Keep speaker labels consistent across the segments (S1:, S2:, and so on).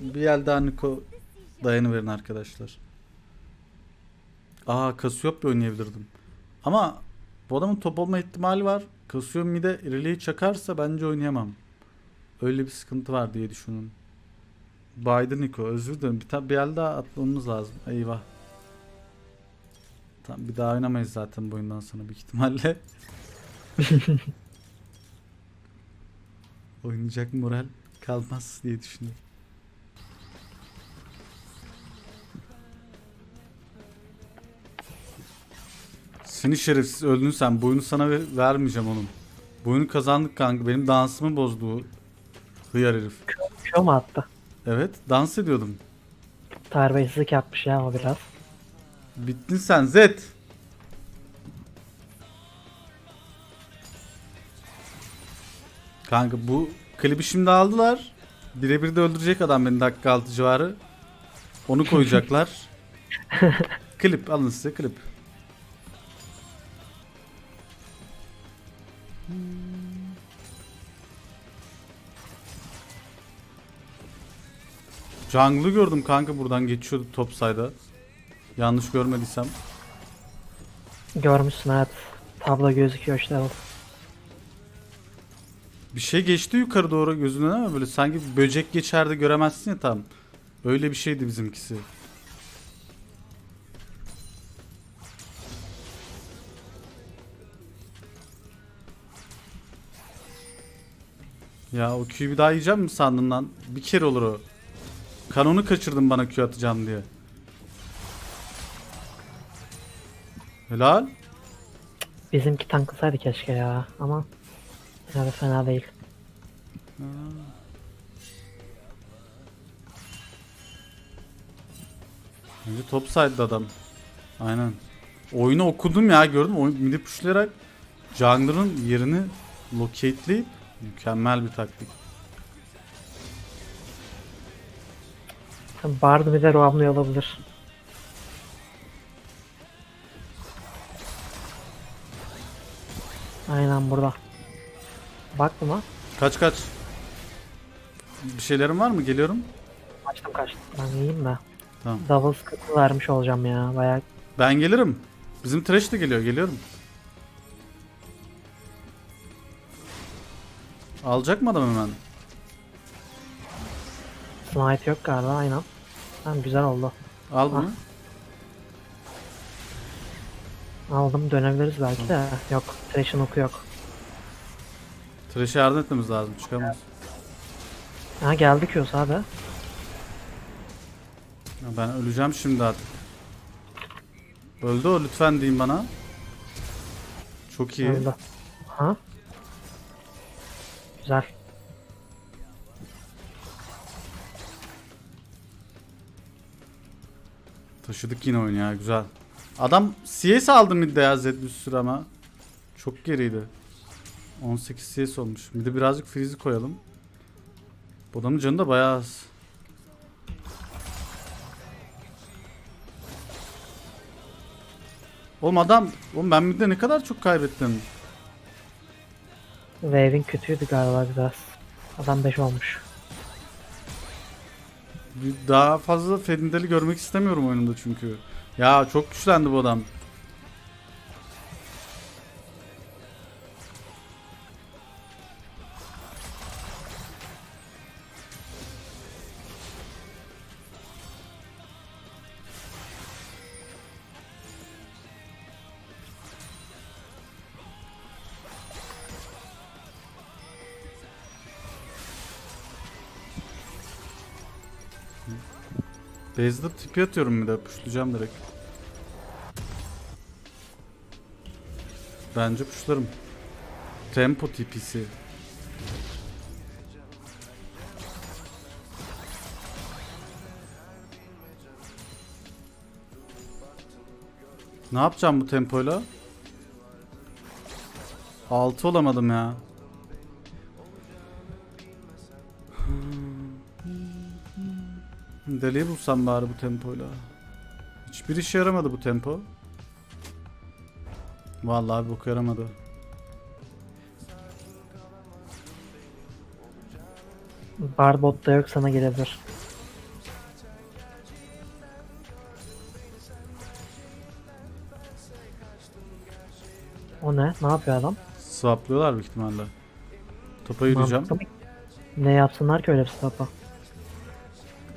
S1: Bir el daha Niko dayanıverin arkadaşlar. Aa Cassiopeia oynayabilirdim. Ama bu adamın top olma ihtimali var. Cassiopeia de iriliği çakarsa bence oynayamam. Öyle bir sıkıntı var diye düşünün. Baydı Niko özür dilerim. Bir, bir el daha atmamız lazım. Eyvah. Tamam bir daha oynamayız zaten bu oyundan sonra büyük ihtimalle. Oynayacak moral kalmaz diye düşünüyorum. Seni şerefsiz öldün sen. Bu oyunu sana ver- vermeyeceğim oğlum. Bu oyunu kazandık kanka. Benim dansımı bozdu o hıyar herif.
S2: Şu mu attı?
S1: Evet dans ediyordum.
S2: Terbiyesizlik yapmış ya o biraz.
S1: Bittin sen Zed. Kanka bu klibi şimdi aldılar. Birebir de öldürecek adam beni dakika altı civarı. Onu koyacaklar. klip alın size klip. Jungle'ı gördüm kanka buradan geçiyordu top sayda. Yanlış görmediysem.
S2: Görmüşsün evet. Tablo gözüküyor işte.
S1: Bir şey geçti yukarı doğru gözünden ama böyle sanki böcek geçerdi göremezsin ya tam. Öyle bir şeydi bizimkisi. Ya o Q'yu bir daha yiyeceğim mi sandın lan? Bir kere olur o. Kanonu kaçırdım bana Q atacağım diye. Helal.
S2: Bizimki tanklasaydı keşke ya ama yine de fena değil.
S1: Önce top side'da adam. Aynen. Oyunu okudum ya gördüm. Oyun midi pushlayarak jungler'ın yerini locate'leyip mükemmel bir taktik.
S2: Bard bir de roamlıyor olabilir. Aynen burada. Bak mı?
S1: Kaç kaç. Bir şeylerin var mı? Geliyorum.
S2: Kaçtım kaçtım. Ben iyiyim de.
S1: Tamam.
S2: Double sıkıntı vermiş olacağım ya. Bayağı
S1: Ben gelirim. Bizim trash de geliyor. Geliyorum. Alacak mı adam hemen?
S2: smite yok galiba aynen. Tamam güzel oldu.
S1: Al bunu.
S2: Aldım dönebiliriz belki de. Yok. Thresh'in oku yok.
S1: Trash'e yardım etmemiz lazım. Çıkamaz.
S2: Ha geldi Q'su abi.
S1: Ya Ben öleceğim şimdi artık. Öldü o lütfen deyin bana. Çok iyi.
S2: Öldü. Ha? Güzel.
S1: Taşıdık yine oyunu ya güzel. Adam CS aldı midde ya Zed bir sürü ama. Çok geriydi. 18 CS olmuş. Bir de birazcık freeze'i koyalım. Bu adamın canı da bayağı az. Oğlum adam, oğlum ben midde ne kadar çok kaybettim.
S2: Wave'in kötüydü galiba biraz. Adam 5 olmuş.
S1: Daha fazla Fedindal'i görmek istemiyorum oyunumda çünkü. Ya çok güçlendi bu adam. Base'de tipi atıyorum bir de pushlayacağım direkt. Bence pushlarım. Tempo tipisi. Ne yapacağım bu tempoyla? 6 olamadım ya. Deliği bulsam bari bu tempoyla. Hiçbir işe yaramadı bu tempo. Vallahi bok yaramadı.
S2: Barbot da yok sana gelebilir. O ne? Ne yapıyor adam?
S1: Swaplıyorlar büyük ihtimalle. Topa yürüyeceğim.
S2: Mantıklı? Ne yapsınlar ki öyle bir swap'a?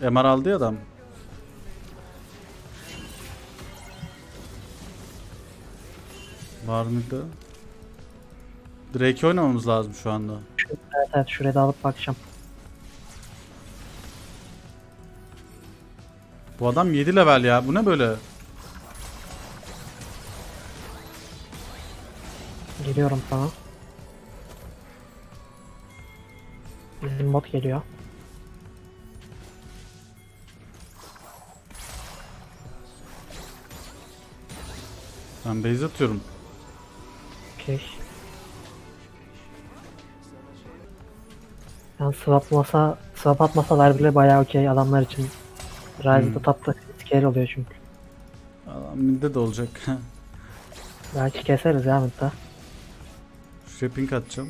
S1: MR aldı ya adam. Var mıydı? Drake oynamamız lazım şu anda.
S2: Evet evet şuraya da alıp bakacağım.
S1: Bu adam 7 level ya. Bu ne böyle?
S2: Geliyorum sana. Bizim bot geliyor.
S1: Ben base atıyorum.
S2: Okey. Yani swap masa, swap atmasalar bile bayağı okey adamlar için. Rise'da
S1: Hmm.
S2: tatlı scale oluyor çünkü.
S1: Adam midde de olacak.
S2: Belki keseriz ya midde.
S1: Şuraya pink atacağım.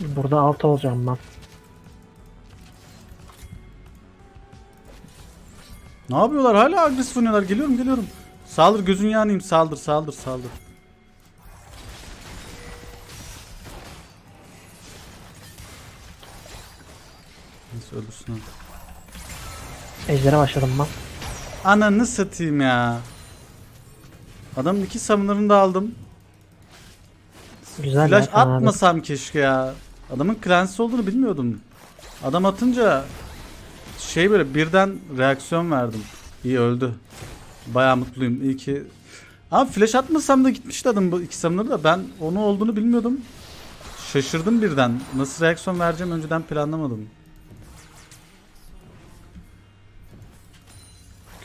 S2: Burada alt olacağım ben.
S1: Ne yapıyorlar? Hala agresif oynuyorlar. Geliyorum geliyorum. Saldır gözün yanayım. Saldır saldır saldır. Neyse ölürsün abi.
S2: Ejder'e başladım ben.
S1: Ananı satayım ya. Adamın iki summoner'ını da aldım.
S2: Güzel
S1: Flash
S2: ya,
S1: atmasam keşke ya. Adamın Clancy olduğunu bilmiyordum. Adam atınca şey böyle birden reaksiyon verdim. İyi öldü. Baya mutluyum. İyi ki Abi flash atmasam da gitmişti adam bu iki summoner'ı da ben onu olduğunu bilmiyordum. Şaşırdım birden. Nasıl reaksiyon vereceğim önceden planlamadım.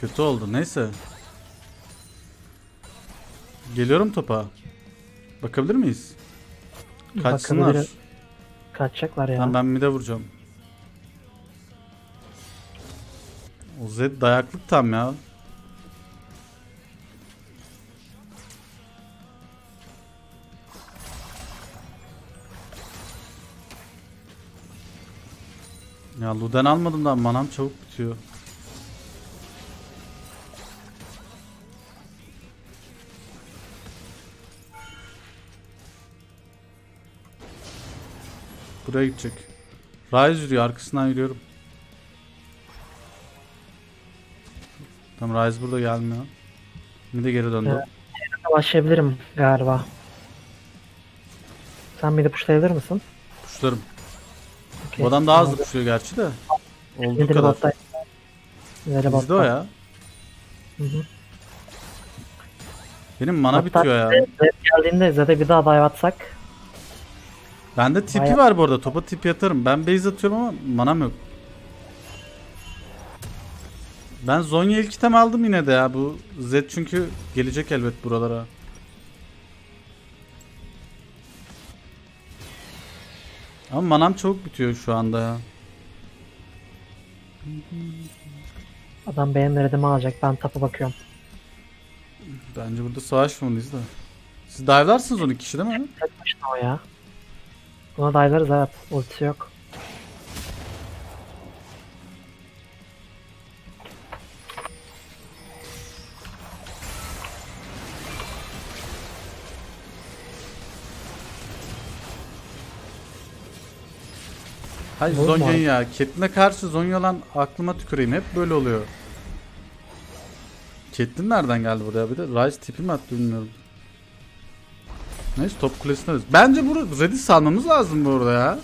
S1: Kötü oldu. Neyse. Geliyorum topa. Bakabilir miyiz? Kaçsınlar.
S2: Kaçacaklar ya.
S1: Tamam ben mide vuracağım. O Z dayaklık tam ya. Ya Luden almadım da manam çabuk bitiyor. Buraya gidecek. Rise yürüyor arkasından yürüyorum. Tamam Rise burada gelmiyor. Bir de geri döndü.
S2: Başlayabilirim galiba. Sen beni pushlayabilir misin?
S1: Puşlarım. Bu adam daha hızlı puşuyor gerçi de. Olduğu
S2: Nedir
S1: kadar.
S2: botta? Nedir
S1: Bizde o ya.
S2: Hı hı.
S1: Benim mana
S2: Hatta
S1: bitiyor ya.
S2: Zed geldiğinde Zed'e bir daha dive atsak.
S1: Bende tipi
S2: Bayağı-
S1: var bu arada. Topa tipi atarım. Ben base atıyorum ama manam yok. Ben Zonya ilk item aldım yine de ya. Bu Z çünkü gelecek elbet buralara. Ama manam çabuk bitiyor şu anda ya.
S2: Adam benim redimi alacak. Ben tapa bakıyorum.
S1: Bence burada savaşmamalıyız da. Siz dive'larsınız 12 kişi değil mi?
S2: Tek başına o ya. Buna dive'larız evet. Ultisi yok.
S1: Hayır
S2: Olur mu
S1: Zonya
S2: abi?
S1: ya. Catelyn'e karşı Zonya lan aklıma tüküreyim. Hep böyle oluyor. Catelyn nereden geldi buraya bir de? Ryze tipi mi attı bilmiyorum. Neyse top kulesine biz. Bence bunu ready salmamız lazım bu arada ya.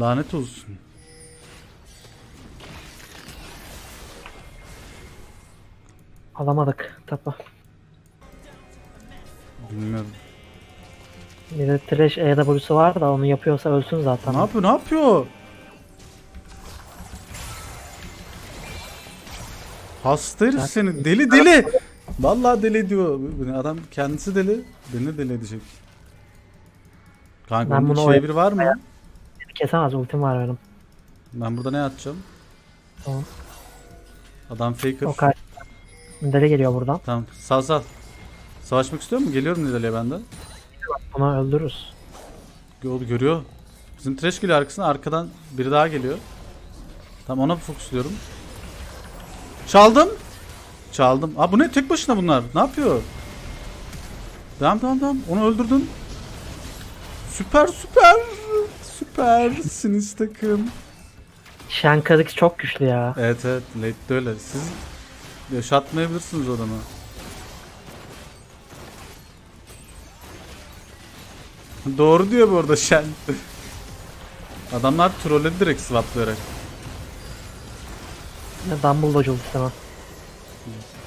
S1: Lanet olsun.
S2: Alamadık tapa.
S1: Bilmiyorum.
S2: Bir de Thresh EW'su var da onu yapıyorsa ölsün zaten.
S1: Ne yapıyor ne yapıyor? Hasta herif seni. Deli deli. Vallahi deli diyor. Adam kendisi deli. Beni deli edecek. Kanka
S2: Ben
S1: bunun
S2: bunu
S1: şey bir var mı?
S2: Kesemez ultim var benim.
S1: Ben burada ne atacağım?
S2: Tamam.
S1: Adam faker.
S2: O kaç. Deli geliyor buradan.
S1: Tamam sal sal. Savaşmak istiyor mu? Geliyorum Nidale'ye ben de.
S2: Bunu öldürürüz.
S1: Yolu görüyor. Bizim trash geliyor arkasına. Arkadan biri daha geliyor. Tamam ona fokusluyorum. Çaldım. Çaldım. Aa bu ne? Tek başına bunlar. Ne yapıyor? Devam devam devam. Onu öldürdün. Süper süper. Süpersiniz takım.
S2: Shenkarix çok güçlü ya.
S1: Evet evet late'de öyle. Siz yaşatmayabilirsiniz adamı. Doğru diyor bu arada Shen. Adamlar trolledi direkt swaplayarak.
S2: Ya Dumbledore ultisi ama.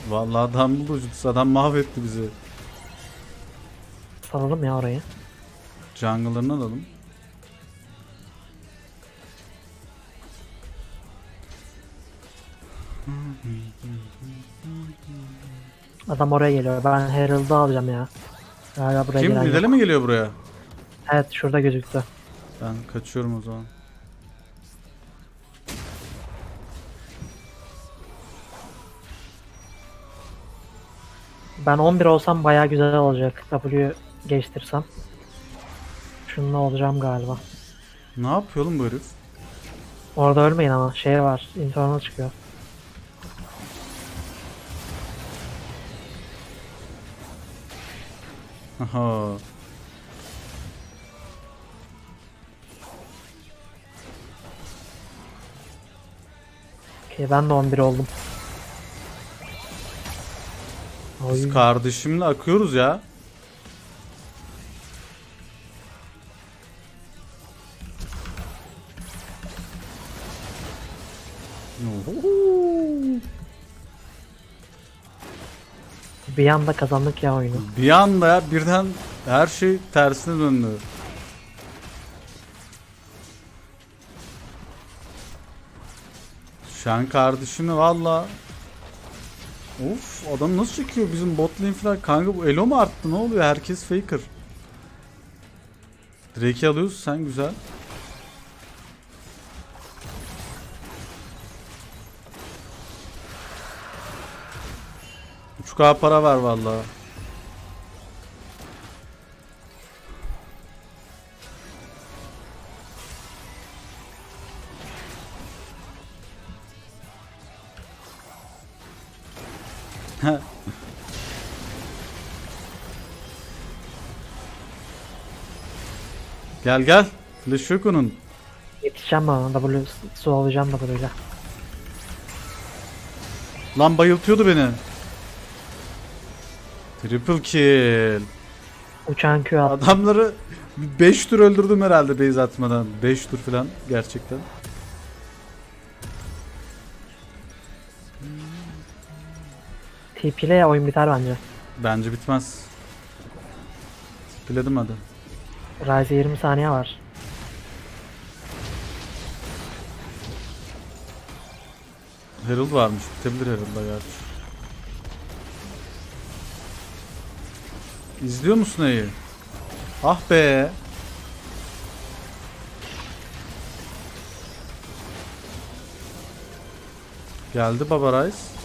S1: Vallahi ucuz. Adam mahvetti bizi.
S2: Salalım ya orayı.
S1: Jungle'larını alalım.
S2: Adam oraya geliyor. Ben Herald'ı alacağım ya. Galiba buraya
S1: Kim? Nidale mi geliyor buraya?
S2: Evet şurada gözüktü.
S1: Ben kaçıyorum o zaman.
S2: Ben 11 olsam baya güzel olacak. W geçtirsem. Şununla olacağım galiba.
S1: Ne yapıyor oğlum bu herif?
S2: Orada ölmeyin ama şey var. Infernal çıkıyor.
S1: Aha.
S2: Okey ben de 11 oldum. Oy.
S1: Biz kardeşimle akıyoruz ya.
S2: Bir anda kazandık ya oyunu.
S1: Bir anda ya birden her şey tersine döndü. Şen kardeşimi valla. Of adam nasıl çekiyor bizim bot lane falan kanka bu elo mu arttı? Ne oluyor? Herkes faker. Drake'i alıyoruz. Sen güzel. Üç k para ver valla Gel gel. Flash yok onun.
S2: Yetişeceğim bana. W su alacağım W'yle.
S1: Lan bayıltıyordu beni. Triple kill.
S2: Uçan Q.
S1: Adamları 5 tur öldürdüm herhalde base atmadan. 5 tur falan gerçekten.
S2: TP ile oyun biter bence.
S1: Bence bitmez. Biledim hadi.
S2: Ryze 20 saniye var.
S1: Herald varmış. Bitebilir Herald'da gerçi. İzliyor musun E'yi? Ah be. Geldi Baba Rice.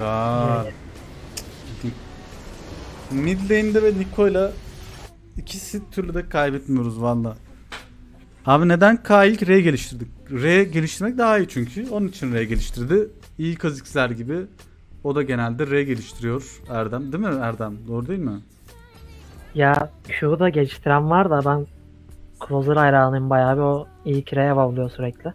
S1: La. Mid lane'de ve Niko'yla ikisi türlü de kaybetmiyoruz valla. Abi neden K ilk R geliştirdik? R geliştirmek daha iyi çünkü. Onun için R geliştirdi. İyi kazıklar gibi. O da genelde R geliştiriyor Erdem. Değil mi Erdem? Doğru değil mi?
S2: Ya Q'da geliştiren var da ben Closer hayranıyım bayağı bir o iyi kireye bağlıyor sürekli.